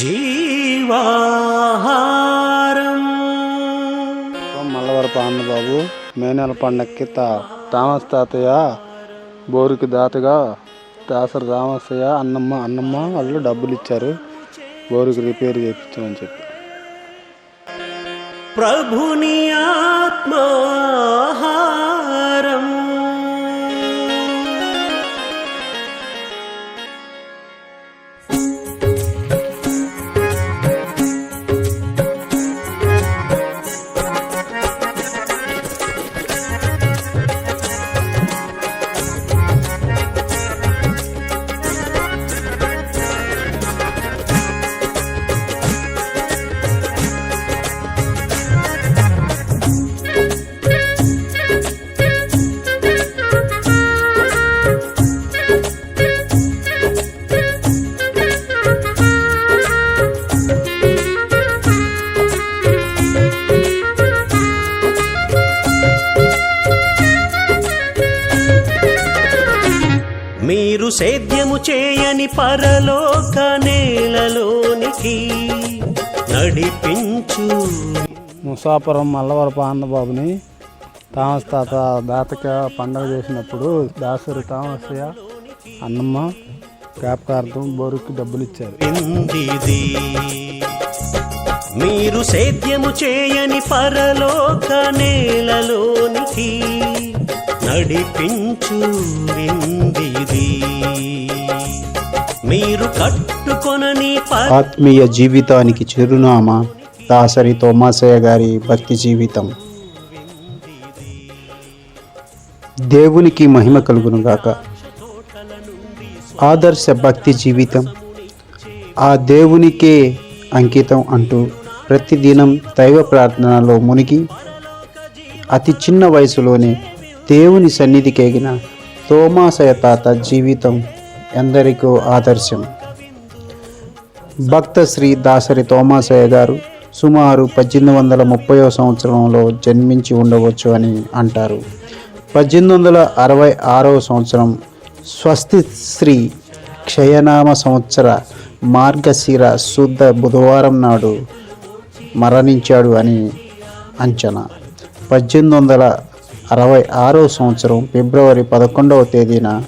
జీవాహారం. మల్లవరప అన్నబాబు మే నెల పండక్కి తా థామస్ తాతయ్య బోరుకి దాతగా దాసరి రామసయ్య అన్నమ్మ అన్నమ్మ వాళ్ళు డబ్బులు ఇచ్చారు బోరుకి రిపేర్ చేయించమని చెప్పి. ప్రభుని ఆత్మాహారం సేద్యము చేయని పరలోక నేలలోనికి నడిపించు. ముసాపురం మల్లవరప అన్నబాబుని థామస్ తాత దాతగా పండగ చేసినప్పుడు దాసరి థామసయ్య అన్నమ్మ జ్ఞాపకార్థం బోరుకి డబ్బులు ఇచ్చారు మీరు సేద్యము చేయని పరలోక నేలలోనికి నడిపించు విందిది. మీరు కట్టుకొనని ఆత్మీయ జీవితానికి చిరునామా దాసరి తోమాసయ్య గారి భక్తి జీవితం. దేవునికి మహిమ కలుగునుగాక. ఆదర్శ భక్తి జీవితం. ఆ దేవునికే అంకితం అంటూ ప్రతిదినం దైవ ప్రార్థనలో మునిగి అతి చిన్న వయసులోనే దేవుని సన్నిధికెగిన తోమాసయ తాత జీవితం ఎందరికో ఆదర్శం. భక్త శ్రీ దాసరి తోమాసయ్య గారు సుమారు పద్దెనిమిది వందల ముప్పైవ సంవత్సరంలో జన్మించి ఉండవచ్చు అని అంటారు. పద్దెనిమిది వందల అరవై ఆరవ సంవత్సరం స్వస్తి శ్రీ క్షయనామ సంవత్సర మార్గశిర శుద్ధ బుధవారం నాడు మరణించాడు అని అంచనా. పద్దెనిమిది వందల అరవై ఆరో సంవత్సరం ఫిబ్రవరి పదకొండవ తేదీన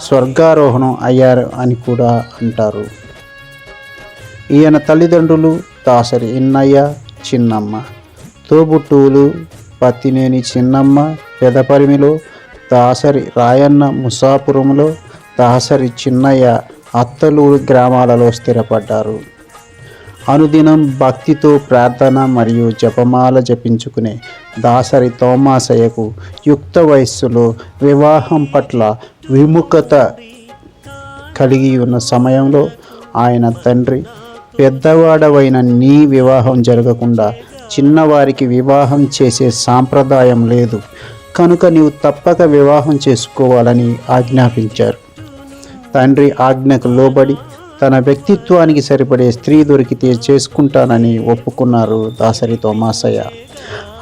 స్వర్గారోహణం అయ్యారు అని కూడా అంటారు. ఈయన తల్లిదండ్రులు దాసరి ఇన్నయ్య చిన్నమ్మ. తోబుట్టువులు పత్తినేని చిన్నమ్మ పెదపరిమిలో దాసరి రాయన్న ముసాపురంలో దాసరి చిన్నయ్య అత్తలూరు గ్రామాలలో స్థిరపడ్డారు. అనుదినం భక్తితో ప్రార్థన మరియు జపమాల జపించుకునే దాసరి తోమాసయ్యకు యుక్త వయస్సులో వివాహం పట్ల విముఖత కలిగి ఉన్న సమయంలో ఆయన తండ్రి పెద్దవాడవైన నీ వివాహం జరగకుండా చిన్నవారికి వివాహం చేసే సాంప్రదాయం లేదు. కనుక నీవు తప్పక వివాహం చేసుకోవాలని ఆజ్ఞాపించారు. తండ్రి ఆజ్ఞకు లోబడి తన వ్యక్తిత్వానికి సరిపడే స్త్రీ దొరికితే చేసుకుంటానని ఒప్పుకున్నారు దాసరి తోమాసయ్య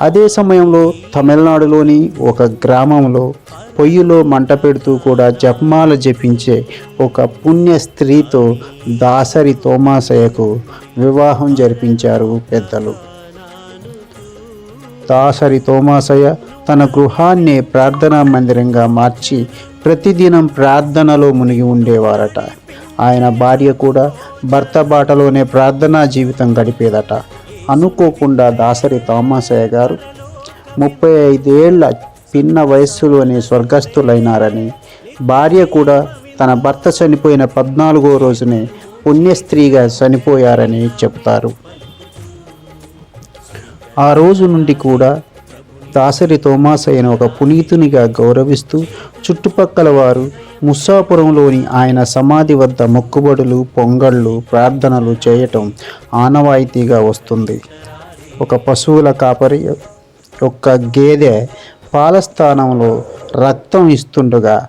అదే సమయంలో తమిళనాడులోని ఒక గ్రామంలో పొయ్యిలో మంట పెడుతూ కూడా జపమాల జపించే ఒక పుణ్య స్త్రీతో దాసరి తోమాసయ్యకు వివాహం జరిపించారు పెద్దలు. దాసరి తోమాసయ్య తన గృహాన్ని ప్రార్థనా మందిరంగా మార్చి ప్రతిదినం ప్రార్థనలో మునిగి ఉండేవారట. ఆయన భార్య కూడా భర్త బాటలోనే ప్రార్థనా జీవితం గడిపేదట. అనుకోకుండా దాసరి తోమాసయ్య గారు ముప్పై ఐదేళ్ళ పిన్న వయస్సులోనే స్వర్గస్థులైనారని భార్య కూడా తన భర్త చనిపోయిన పద్నాలుగో రోజునే పుణ్యస్త్రీగా చనిపోయారని చెబుతారు. ఆ రోజు నుండి కూడా దాసరి తోమాసయ్యను ఒక పునీతునిగా గౌరవిస్తూ చుట్టుపక్కల వారు ముస్సాపురంలోని ఆయన సమాధి వద్ద మొక్కుబడులు పొంగళ్ళు ప్రార్థనలు చేయటం ఆనవాయితీగా వస్తుంది. ఒక పశువుల కాపరి ఒక గేదె పాలస్థానంలో రక్తం ఇస్తుండగా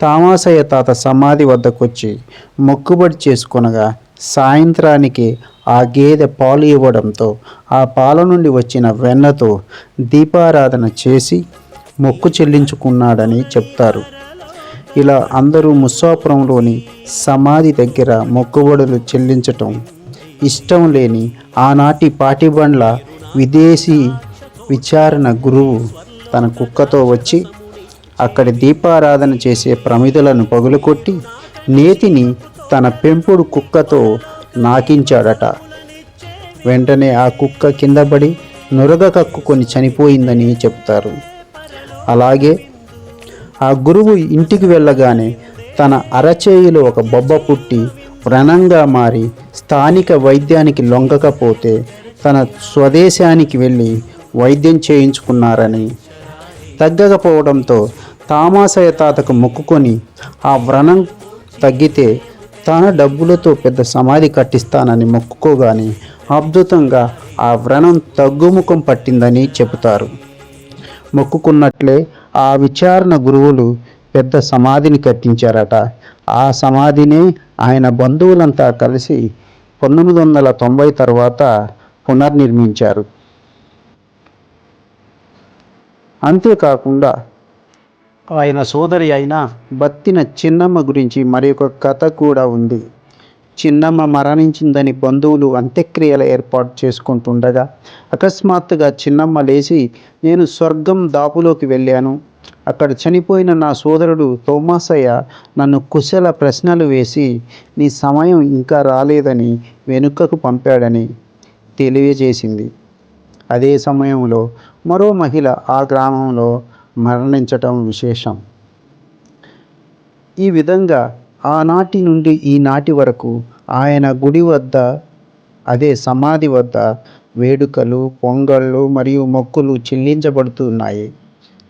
తామాసయ్య తాత సమాధి వద్దకొచ్చి మొక్కుబడి చేసుకొనగా సాయంత్రానికి ఆ గేదె పాలు ఇవ్వడంతో ఆ పాల నుండి వచ్చిన వెన్నతో దీపారాధన చేసి మొక్కు చెల్లించుకున్నాడని చెప్తారు. ఇలా అందరూ ముస్సాపురంలోని సమాధి దగ్గర మొక్కుబడులు చెల్లించటం ఇష్టం లేని ఆనాటి పాటిబండ్ల విదేశీ విచారణ గురువు తన కుక్కతో వచ్చి అక్కడి దీపారాధన చేసే ప్రమిదలను పగులుకొట్టి నేతిని తన పెంపుడు కుక్కతో నాకించాడట. వెంటనే ఆ కుక్క కిందపడి నురగ కక్కుకొని చనిపోయిందని చెప్తారు. అలాగే ఆ గురువు ఇంటికి వెళ్ళగానే తన అరచేయిలో ఒక బొబ్బ పుట్టి వ్రణంగా మారి స్థానిక వైద్యానికి లొంగకపోతే తన స్వదేశానికి వెళ్ళి వైద్యం చేయించుకున్నారని తగ్గకపోవడంతో తామాసయ తాతకు మొక్కుకొని ఆ వ్రణం తగ్గితే తన డబ్బులతో పెద్ద సమాధి కట్టిస్తానని మొక్కుకోగానే అద్భుతంగా ఆ వ్రణం తగ్గుముఖం పట్టిందని చెబుతారు. మొక్కుకున్నట్లే ఆ విచారణ గురువులు పెద్ద సమాధిని కట్టించారట. ఆ సమాధిని ఆయన బంధువులంతా కలిసి పంతొమ్మిది వందల తొంభై తర్వాత పునర్నిర్మించారు. అంతేకాకుండా ఆయన సోదరి అయిన బత్తిన చిన్నమ్మ గురించి మరి ఒక కథ కూడా ఉంది. చిన్నమ్మ మరణించిందని బంధువులు అంత్యక్రియలు ఏర్పాటు చేసుకుంటుండగా అకస్మాత్తుగా చిన్నమ్మ లేచి నేను స్వర్గం దాపులోకి వెళ్ళాను. అక్కడ చనిపోయిన నా సోదరుడు తోమాసయ్య నన్ను కుశల ప్రశ్నలు వేసి నీ సమయం ఇంకా రాలేదని వెనుకకు పంపాడని తెలియజేసింది. అదే సమయంలో మరో మహిళ ఆ గ్రామంలో మరణించటం విశేషం. ఈ విధంగా ఆనాటి నుండి ఈనాటి వరకు ఆయన గుడి వద్ద అదే సమాధి వద్ద వేడుకలు పొంగళ్ళు మరియు మొక్కులు చెల్లించబడుతున్నాయి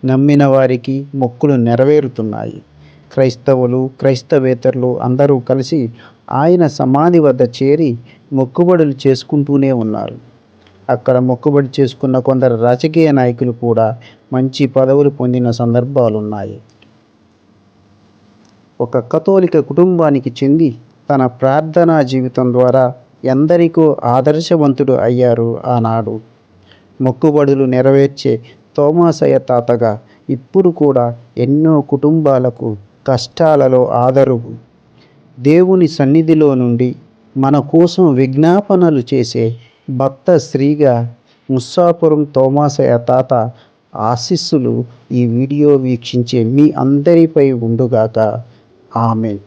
నమ్మిన వారికి మొక్కులు నెరవేరుతున్నాయి. క్రైస్తవులు క్రైస్తవేతరులు అందరూ కలిసి ఆయన సమాధి వద్ద చేరి మొక్కుబడులు చేసుకుంటూనే ఉన్నారు. అక్కడ మొక్కుబడి చేసుకున్న కొందరు రాజకీయ నాయకులు కూడా మంచి పదవులు పొందిన సందర్భాలు ఉన్నాయి ఒక కథోలిక కుటుంబానికి చెంది తన ప్రార్థనా జీవితం ద్వారా ఎందరికో ఆదర్శవంతుడు అయ్యారు ఆనాడు. మొక్కుబడులు నెరవేర్చే తోమాసయ్య తాతగా ఇప్పుడు కూడా ఎన్నో కుటుంబాలకు కష్టాలలో ఆదరువు. దేవుని సన్నిధిలో నుండి మన కోసం విజ్ఞాపనలు చేసే భక్త స్త్రీగా ముస్సాపురం తోమాసయ్య తాత ఆశీస్సులు ఈ వీడియో వీక్షించే మీ అందరిపై ఉండుగాక. ஆமேன்